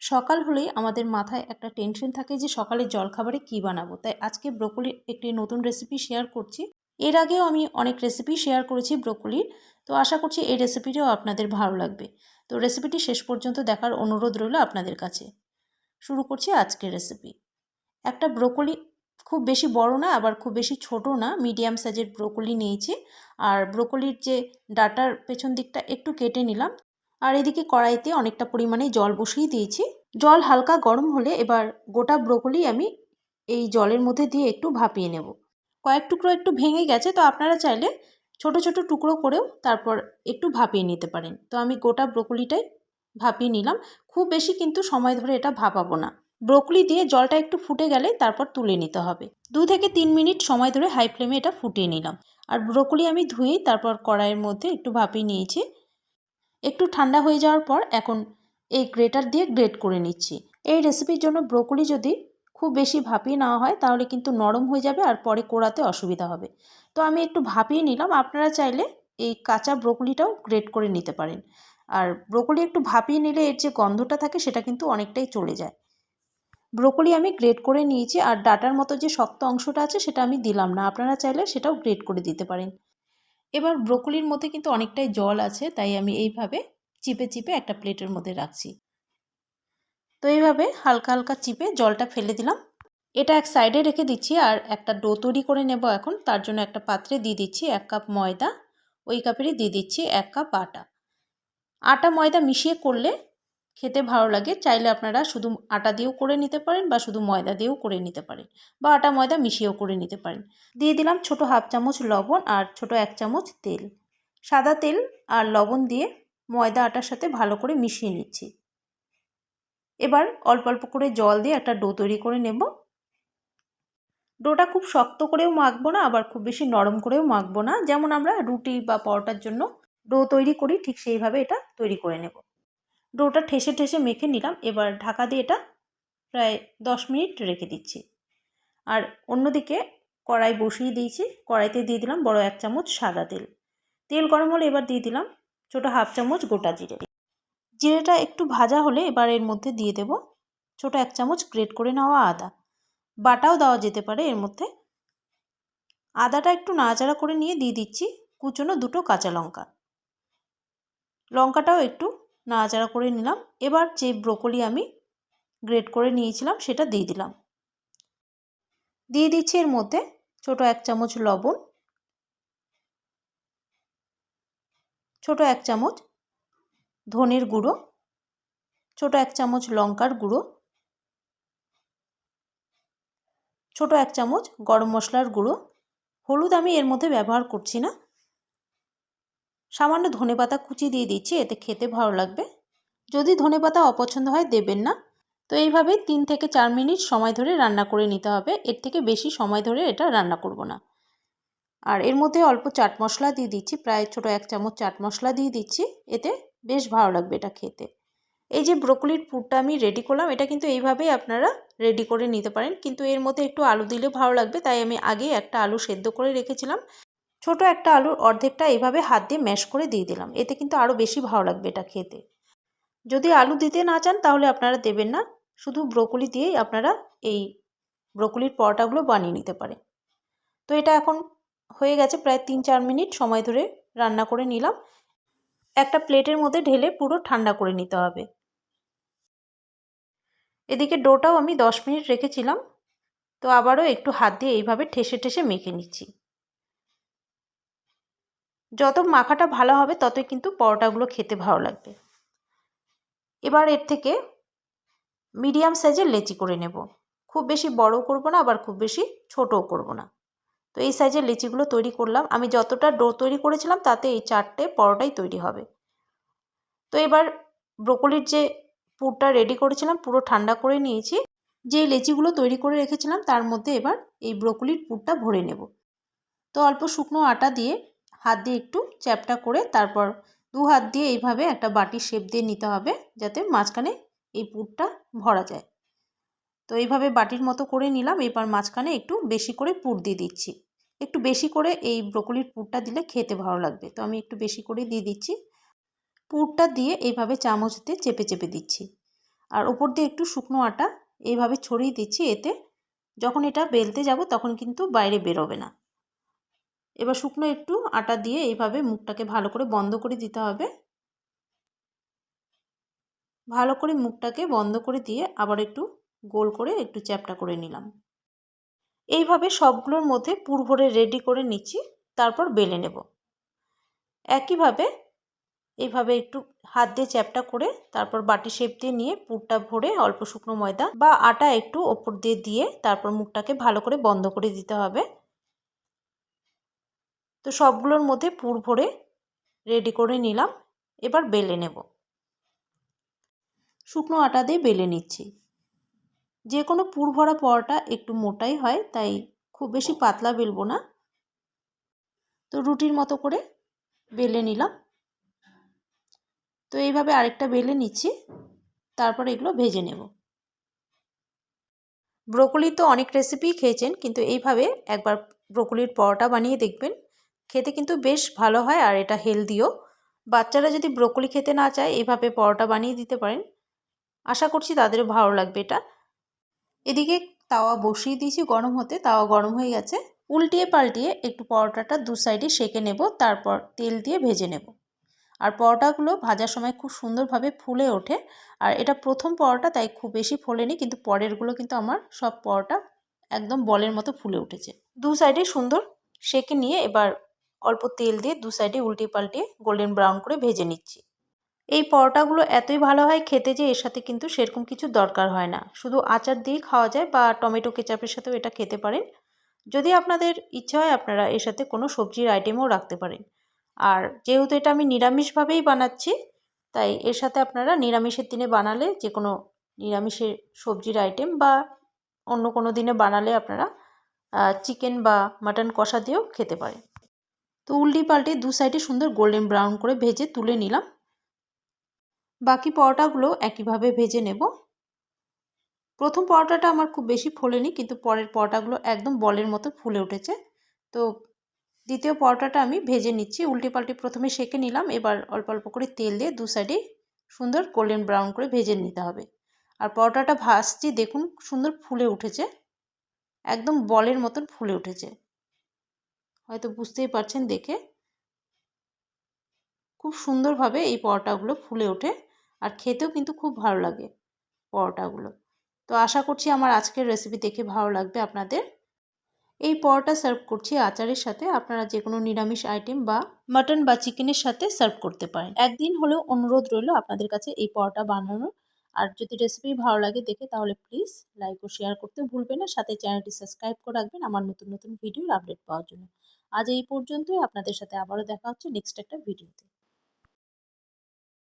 সকাল হলেই আমাদের মাথায় একটা টেনশন থাকে যে সকালের জলখাবারে কী বানাবো। তাই আজকে ব্রোকলির একটি নতুন রেসিপি শেয়ার করছি। এর আগেও আমি অনেক রেসিপি শেয়ার করেছি ব্রোকলির। তো আশা করছি এই রেসিপিটিও আপনাদের ভালো লাগবে। তো রেসিপিটি শেষ পর্যন্ত দেখার অনুরোধ রইল আপনাদের কাছে। শুরু করছি আজকের রেসিপি একটা ব্রোকলি খুব বেশি বড় না, আবার খুব বেশি ছোট না মিডিয়াম সাইজের ব্রোকলি নিয়েছি। আর ব্রোকলির যে ডাটার পেছন দিকটা একটু কেটে নিলাম। আর এদিকে কড়াইতে অনেকটা পরিমাণে জল বসিয়ে দিয়েছি। জল হালকা গরম হলে এবার গোটা ব্রোকলি আমি এই জলের মধ্যে দিয়ে একটু ভাপিয়ে নেব। কয়েক টুকরো একটু ভেঙে গেছে, তো আপনারা চাইলে ছোট ছোট টুকরো করেও তারপর একটু ভাপিয়ে নিতে পারেন। তো আমি গোটা ব্রোকলিটাই ভাপিয়ে নিলাম। খুব বেশি কিন্তু সময় ধরে এটা ভাপাবো না। ব্রোকলি দিয়ে জলটা একটু ফুটে গেলে তারপর তুলে নিতে হবে। দু থেকে তিন মিনিট সময় ধরে হাই ফ্লেমে এটা ফুটিয়ে নিলাম। আর ব্রোকলি আমি ধুয়েই তারপর কড়াইয়ের মধ্যে একটু ভাপিয়ে নিয়েছি। একটু ঠান্ডা হয়ে যাওয়ার পর এখন এই গ্রেটার দিয়ে গ্রেট করে নিচ্ছি। এই রেসিপির জন্য ব্রোকলি যদি খুব বেশি ভাপিয়ে নেওয়া হয়, তাহলে কিন্তু নরম হয়ে যাবে আর পরে কোড়াতে অসুবিধা হবে। তো আমি একটু ভাপিয়ে নিলাম। আপনারা চাইলে এই কাঁচা ব্রোকলিটাও গ্রেট করে নিতে পারেন। আর ব্রোকলি একটু ভাপিয়ে নিলে এর যে গন্ধটা থাকে, সেটা কিন্তু অনেকটাই চলে যায়। ব্রোকলি আমি গ্রেট করে নিয়েছি, আর ডাটার মতো যে শক্ত অংশটা আছে, সেটা আমি দিলাম না। আপনারা চাইলে সেটাও গ্রেট করে দিতে পারেন। এবার ব্রোকলির মধ্যে কিন্তু অনেকটাই জল আছে, তাই আমি এইভাবে চিপে চিপে একটা প্লেটের মধ্যে রাখছি। তো এইভাবে হালকা হালকা চিপে জলটা ফেলে দিলাম। এটা এক সাইডে রেখে দিচ্ছি আর একটা ডো তৈরি করে নেব এখন। তার জন্য একটা পাত্রে দিয়ে দিচ্ছি এক কাপ ময়দা, ওই কাপেরই দিয়ে দিচ্ছি এক কাপ আটা। আটা ময়দা মিশিয়ে করলে খেতে ভালো লাগে, চাইলে আপনারা শুধু আটা দিয়েও করে নিতে পারেন বা শুধু ময়দা দিয়েও করে নিতে পারেন বা আটা ময়দা মিশিয়েও করে নিতে পারেন। দিয়ে দিলাম ছোট হাফ চামচ লবণ আর ছোট এক চামচ তেল। সাদা তেল আর লবণ দিয়ে ময়দা আটার সাথে ভালো করে মিশিয়ে নিচ্ছি। এবার অল্প অল্প করে জল দিয়ে একটা ডো তৈরি করে নেব। ডোটা খুব শক্ত করেও মাখবো না, আবার খুব বেশি নরম করেও মাখবো না। যেমন আমরা রুটি বা পরোটার জন্য ডো তৈরি করি, ঠিক সেইভাবে এটা তৈরি করে নেব। ডোটা ঠেসে ঠেসে মেখে নিলাম। এবার ঢাকা দিয়ে এটা প্রায় দশ মিনিট রেখে দিচ্ছি। আর অন্যদিকে কড়াই বসিয়ে দিয়েছি। কড়াইতে দিয়ে দিলাম বড় এক চামচ সাদা তেল। তেল গরম হলে এবার দিয়ে দিলাম ছোটো হাফ চামচ গোটা জিরে। জিরেটা একটু ভাজা হলে এবার এর মধ্যে দিয়ে দেব ছোটো এক চামচ গ্রেট করে নেওয়া আদা। বাটাও দেওয়া যেতে পারে এর মধ্যে। আদাটা একটু নাড়াচাড়া করে নিয়ে দিয়ে দিচ্ছি কুচনো দুটো কাঁচা লঙ্কা। লঙ্কাটাও একটু নাড়াচাড়া করে নিলাম। এবার যে ব্রোকলি আমি গ্রেট করে নিয়েছিলাম, সেটা দিয়ে দিলাম। দিয়ে দিচ্ছি এর মধ্যে ছোট এক চামচ লবণ, ছোট এক চামচ ধনের গুঁড়ো, ছোট এক চামচ লঙ্কার গুঁড়ো, ছোট এক চামচ গরম মশলার গুঁড়ো। হলুদ আমি এর মধ্যে ব্যবহার করছি না। সামান্য ধনে পাতা কুচি দিয়ে দিচ্ছি, এতে খেতে ভালো লাগবে। যদি ধনে পাতা অপছন্দ হয় দেবেন না। তো এইভাবে তিন থেকে চার মিনিট সময় ধরে রান্না করে নিতে হবে। এর থেকে বেশি সময় ধরে এটা রান্না করব না। আর এর মধ্যে অল্প চাট মশলা দিয়ে দিচ্ছি, প্রায় ছোটো এক চামচ চাট মশলা দিয়ে দিচ্ছি। এতে বেশ ভালো লাগবে এটা খেতে। এই যে ব্রোকলির পুরটা আমি রেডি করলাম, এটা কিন্তু এইভাবেই আপনারা রেডি করে নিতে পারেন। কিন্তু এর মধ্যে একটু আলু দিলে ভালো লাগবে, তাই আমি আগে একটা আলু সেদ্ধ করে রেখেছিলাম। ছোট একটা আলুর অর্ধেকটা এইভাবে হাত দিয়ে ম্যাশ করে দিয়ে দিলাম। এতে কিন্তু আরও বেশি ভালো লাগবে এটা খেতে। যদি আলু দিতে না চান তাহলে আপনারা দেবেন না। শুধু ব্রোকলি দিয়েই আপনারা এই ব্রোকলির পরোটাগুলো বানিয়ে নিতে পারেন। তো এটা এখন হয়ে গেছে প্রায় তিন চার মিনিট সময় ধরে রান্না করে নিলাম। একটা প্লেটের মধ্যে ঢেলে পুরো ঠান্ডা করে নিতে হবে। এদিকে ডোটাও আমি দশ মিনিট রেখেছিলাম। তো আবারও একটু হাত দিয়ে এইভাবে ঠেসে ঠেসে মেখে নিচ্ছি। যত মাখাটা ভালো হবে, ততই কিন্তু পরোটাগুলো খেতে ভালো লাগবে। এবার এর থেকে মিডিয়াম সাইজের লেচি করে নেব। খুব বেশি বড় করব না, আবার খুব বেশি ছোটও করব না। তো এই সাইজের লিচিগুলো তৈরি করলাম। আমি যতটা ডো তৈরি করেছিলাম, তাতে এই চারটে পরোটাই তৈরি হবে। তো এবার ব্রোকলির যে পুরটা রেডি করেছিলাম, পুরো ঠান্ডা করে নিয়েছি। যে লেচিগুলো তৈরি করে রেখেছিলাম, তার মধ্যে এবার এই ব্রোকলির পুরটা ভরে নেব। তো অল্প শুকনো আটা দিয়ে হাত দিয়ে একটু চ্যাপটা করে তারপর দু হাত দিয়ে এইভাবে একটা বাটির শেপ দিয়ে নিতে হবে যাতে মাঝখানে এই পুরটা ভরা যায়। তো এইভাবে বাটির মতো করে নিলাম এবার মাঝখানে একটু বেশি করে পুর দিয়ে দিচ্ছি। একটু বেশি করে এই ব্রোকলির পুরটা দিলে খেতে ভালো লাগবে। তো আমি একটু বেশি করে দিয়ে দিচ্ছি। পুরটা দিয়ে এইভাবে চামচ দিয়ে চেপে চেপে দিচ্ছি। আর ওপর দিয়ে একটু শুকনো আটা এইভাবে ছড়িয়ে দিচ্ছি, এতে যখন এটা বেলতে যাব তখন কিন্তু বাইরে বেরোবে না। এবার শুকনো একটু আটা দিয়ে এইভাবে মুখটাকে ভালো করে বন্ধ করে দিতে হবে। ভালো করে মুখটাকে বন্ধ করে দিয়ে আবার একটু গোল করে একটু চ্যাপটা করে নিলাম। এইভাবে সবগুলোর মধ্যে পুর ভরে রেডি করে নিচ্ছি, তারপর বেলে নেব। একইভাবে এইভাবে একটু হাত দিয়ে চ্যাপটা করে তারপর বাটি শেপ দিয়ে নিয়ে পুরটা ভরে অল্প শুকনো ময়দা বা আটা একটু ওপর দিয়ে দিয়ে তারপর মুখটাকে ভালো করে বন্ধ করে দিতে হবে। তো সবগুলোর মধ্যে পুর ভরে রেডি করে নিলাম। এবার বেলে নেব। শুকনো আটা দিয়ে বেলে নিচ্ছি। যে কোনো পুর ভরা পরোটা একটু মোটাই হয়, তাই খুব বেশি পাতলা বেলবো না। তো রুটির মতো করে বেলে নিলাম। তো এইভাবে আরেকটা বেলে নিচ্ছি। তারপর এগুলো ভেজে নেব। ব্রোকলি তো অনেক রেসিপি খেয়েছেন, কিন্তু এইভাবে একবার ব্রোকলির পরোটা বানিয়ে দেখবেন। খেতে কিন্তু বেশ ভালো হয় আর এটা হেলদিও। বাচ্চারা যদি ব্রোকলি খেতে না চায়, এভাবে পরোটা বানিয়ে দিতে পারেন। আশা করছি তাদেরও ভালো লাগবে এটা। এদিকে তাওয়া বসিয়ে দিয়েছি গরম হতে, তাওয়া গরম হয়ে গেছে। উল্টিয়ে পাল্টিয়ে একটু পরোটাটা দু সাইডে সেকে নেব, তারপর তেল দিয়ে ভেজে নেব। আর পরোটাগুলো ভাজার সময় খুব সুন্দরভাবে ফুলে ওঠে। আর এটা প্রথম পরোটা, তাই খুব বেশি ফোলেনি, কিন্তু পরেরগুলো কিন্তু আমার সব পরোটা একদম বলের মতো ফুলে উঠেছে। দু সাইডে সুন্দর সেকে নিয়ে এবার অল্প তেল দিয়ে দু সাইডে উল্টিয়ে পাল্টে গোল্ডেন ব্রাউন করে ভেজে নিচ্ছি। এই পরোটাগুলো এতই ভালো হয় খেতে যে এর সাথে কিন্তু সেরকম কিছু দরকার হয় না। শুধু আচার দিয়েই খাওয়া যায় বা টমেটো কেচাপের সাথেও এটা খেতে পারেন। যদি আপনাদের ইচ্ছা হয় আপনারা এর সাথে কোনো সবজির আইটেমও রাখতে পারেন। আর যেহেতু এটা আমি নিরামিষভাবেই বানাচ্ছি, তাই এর সাথে আপনারা নিরামিষের দিনে বানালে যে কোনো নিরামিষের সবজির আইটেম বা অন্য কোনো দিনে বানালে আপনারা চিকেন বা মাটন কষা দিয়েও খেতে পারেন। তো উল্টি পাল্টে দু সাইডে সুন্দর গোল্ডেন ব্রাউন করে ভেজে তুলে নিলাম। বাকি পরোটাগুলো একইভাবে ভেজে নেব। প্রথম পরোটাটা আমার খুব বেশি ফোলেনি, কিন্তু পরের পরোটাগুলো একদম বলের মতো ফুলে উঠেছে। তো দ্বিতীয় পরোটাটা আমি ভেজে নিচ্ছি, উল্টে পাল্টে প্রথমে সেকে নিলাম, এবার অল্প অল্প করে তেল দিয়ে দু সাইডে সুন্দর গোল্ডেন ব্রাউন করে ভেজে নিতে হবে। আর পরোটাটা ভাজছি, দেখুন সুন্দর ফুলে উঠেছে, একদম বলের মতন ফুলে উঠেছে। হয়তো বুঝতেই পারছেন দেখে। খুব সুন্দরভাবে এই পরোটাগুলো ফুলে ওঠে আর খেতেও কিন্তু খুব ভালো লাগে পরোটাগুলো। তো আশা করছি আমার আজকের রেসিপি দেখে ভালো লাগবে আপনাদের। এই পরোটা সার্ভ করছি আচারের সাথে। আপনারা যে কোনো নিরামিষ আইটেম বা মাটন বা চিকেনের সাথে সার্ভ করতে পারেন। একদিন হলেও অনুরোধ রইল আপনাদের কাছে এই পরোটা বানানোর আর যদি রেসিপি ভালো লাগে দেখে তাহলে প্লিজ লাইক ও শেয়ার করতে ভুলবেন না। সাথে চ্যানেলটি সাবস্ক্রাইব করে রাখবেন। আমার নতুন নতুন ভিডিওর আপডেট পাওয়ার জন্য। আজ এই পর্যন্তই। আপনাদের সাথে আবারও দেখা হচ্ছে নেক্সট একটা ভিডিওতে